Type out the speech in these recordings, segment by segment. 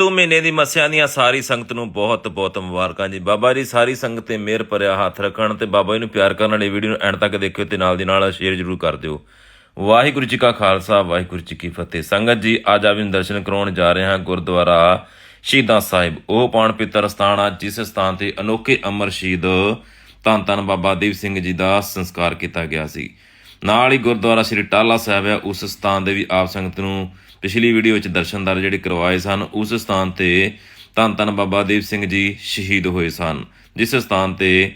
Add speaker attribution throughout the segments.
Speaker 1: ਤੂੰ ਮਹੀਨੇ ਦੀ ਮੱਸਿਆ ਦੀਆਂ ਸਾਰੀ ਸੰਗਤ ਨੂੰ ਬਹੁਤ ਬਹੁਤ ਮੁਬਾਰਕਾਂ ਜੀ। ਬਾਬਾ ਜੀ, ਸਾਰੀ ਸੰਗਤ ਤੇ ਮਿਹਰ ਭਰਿਆ ਹੱਥ ਰੱਖਣ ਤੇ ਬਾਬਾ ਜੀ ਨੂੰ ਪਿਆਰ ਕਰਨ ਵਾਲੀ ਵੀਡੀਓ ਨੂੰ ਐਂਡ ਤੱਕ ਦੇਖਿਓ ਤੇ ਨਾਲ ਦੀ ਨਾਲ ਸ਼ੇਅਰ ਜ਼ਰੂਰ ਕਰ ਦਿਓ। ਵਾਹਿਗੁਰੂ ਜੀ ਕਾ ਖਾਲਸਾ, ਵਾਹਿਗੁਰੂ ਜੀ ਕੀ ਫਤਿਹ। ਸੰਗਤ ਜੀ, ਅੱਜ ਆਪ ਨੂੰ ਦਰਸ਼ਨ ਕਰਾਉਣ ਜਾ ਰਹੇ ਹਾਂ ਗੁਰਦੁਆਰਾ ਸ਼ਹੀਦਾਂ ਸਾਹਿਬ। ਉਹ ਪਾਣ ਪਿੱਤਰ ਸਥਾਨ ਆ, ਜਿਸ ਸਥਾਨ ਤੇ ਅਨੋਖੇ ਅਮਰ ਸ਼ਹੀਦ ਧੰਨ ਧੰਨ ਬਾਬਾ ਦੀਪ ਸਿੰਘ ਜੀ ਦਾ ਸੰਸਕਾਰ ਕੀਤਾ ਗਿਆ ਸੀ। ਨਾਲ ਹੀ ਗੁਰਦੁਆਰਾ ਸ੍ਰੀ ਟਾਲਾ ਸਾਹਿਬ ਹੈ, ਉਸ ਸਥਾਨ ਦੇ ਵੀ ਆਪ ਸੰਗਤ ਨੂੰ ਪਿਛਲੀ ਵੀਡੀਓ ਵਿੱਚ ਦਰਸ਼ਨਦਾਰ ਜਿਹੜੇ ਕਰਵਾਏ ਸਨ, ਉਸ ਸਥਾਨ ਤੇ ਧੰਨ ਧੰਨ ਬਾਬਾ ਦੀਪ ਸਿੰਘ ਜੀ ਸ਼ਹੀਦ ਹੋਏ ਸਨ, ਜਿਸ ਸਥਾਨ ਤੇ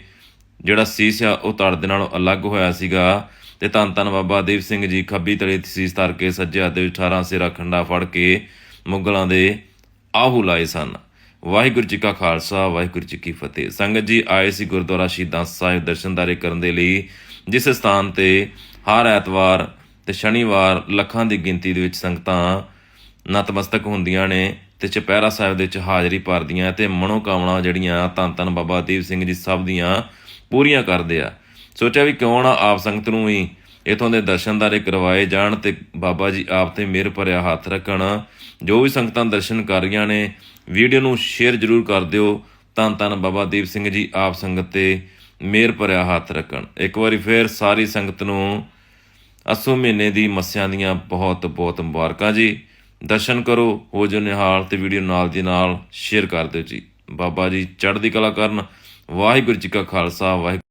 Speaker 1: ਜਿਹੜਾ ਸੀਸ ਆ, ਉਹ ਧੜ ਦੇ ਨਾਲੋਂ ਅਲੱਗ ਹੋਇਆ ਸੀਗਾ ਤੇ ਧੰਨ ਧੰਨ ਬਾਬਾ ਦੀਪ ਸਿੰਘ ਜੀ ਖੱਬੀ ਤਲੇ ਸੀਸ ਧਰ ਕੇ ਸੱਜੇ ਹੱਥ ਦੇ ਵਿੱਚ 18 ਸਿਰਾ ਖੰਡਾ ਫੜ ਕੇ ਮੁਗਲਾਂ ਦੇ ਆਹੂ ਲਾਏ ਸਨ। ਵਾਹਿਗੁਰੂ ਜੀ ਕਾ ਖਾਲਸਾ, ਵਾਹਿਗੁਰੂ ਜੀ ਕੀ ਫਤਿਹ। ਸੰਗਤ ਜੀ ਆਏ ਸੀ ਗੁਰਦੁਆਰਾ ਸ਼ਹੀਦਾਂ ਸਾਹਿਬ ਦਰਸ਼ਨਦਾਰੇ ਕਰਨ ਦੇ ਲਈ, ਜਿਸ ਸਥਾਨ ਤੇ ਹਰ ਐਤਵਾਰ ਤੇ ਸ਼ਨੀਵਾਰ ਲੱਖਾਂ ਦੀ ਗਿਣਤੀ ਦੇ ਵਿੱਚ ਸੰਗਤਾਂ ਨਤਮਸਤਕ ਹੁੰਦੀਆਂ ਨੇ ਤੇ ਚੁਪਹਿਰਾ ਸਾਹਿਬ ਦੇ ਵਿੱਚ ਹਾਜ਼ਰੀ ਭਰਦੀਆਂ ਤੇ ਮਨੋਕਾਮਨਾ ਜਿਹੜੀਆਂ ਧੰਨ ਧੰਨ ਬਾਬਾ ਦੀਪ ਸਿੰਘ ਜੀ ਸਭ ਦੀਆਂ ਪੂਰੀਆਂ ਕਰਦੇ ਆ। ਸੋਚਿਆ ਵੀ ਕਿਉਂ ਨਾ ਆਪ ਸੰਗਤ ਨੂੰ ਵੀ ਇਥੋਂ ਦੇ ਦਰਸ਼ਨਦਾਰੇ ਕਰਵਾਏ ਜਾਣ ਤੇ ਬਾਬਾ ਜੀ ਆਪ ਤੇ ਮਿਹਰ ਭਰਿਆ ਹੱਥ ਰੱਖਣ। ਜੋ ਵੀ ਸੰਗਤਾਂ ਦਰਸ਼ਨ ਕਰ ਰਹੀਆਂ ਨੇ, ਵੀਡੀਓ ਨੂੰ ਸ਼ੇਅਰ ਜ਼ਰੂਰ ਕਰ ਦਿਓ। ਧੰਨ ਧੰਨ ਬਾਬਾ ਦੀਪ ਸਿੰਘ ਜੀ ਆਪ ਸੰਗਤ ਤੇ ਮਿਹਰ ਭਰਿਆ ਹੱਥ ਰੱਖਣ। ਇੱਕ ਵਾਰੀ ਫੇਰ ਸਾਰੀ ਸੰਗਤ ਨੂੰ ਅਸੂ ਮਹੀਨੇ ਦੀ ਮੱਸਿਆਂ ਦੀਆਂ ਬਹੁਤ ਬਹੁਤ ਮੁਬਾਰਕਾਂ ਜੀ। ਦਰਸ਼ਨ ਕਰੋ, ਹੋ ਜੋ ਨਿਹਾਲ ਤੇ ਵੀਡੀਓ ਨਾਲ ਦੀ ਨਾਲ ਸ਼ੇਅਰ ਕਰ ਦਿਓ ਜੀ। ਬਾਬਾ ਜੀ ਚੜ੍ਹਦੀ ਕਲਾ ਕਰਨ। ਵਾਹਿਗੁਰੂ ਜੀ ਕਾ ਖਾਲਸਾ ਵਾਹਿਗੁਰੂ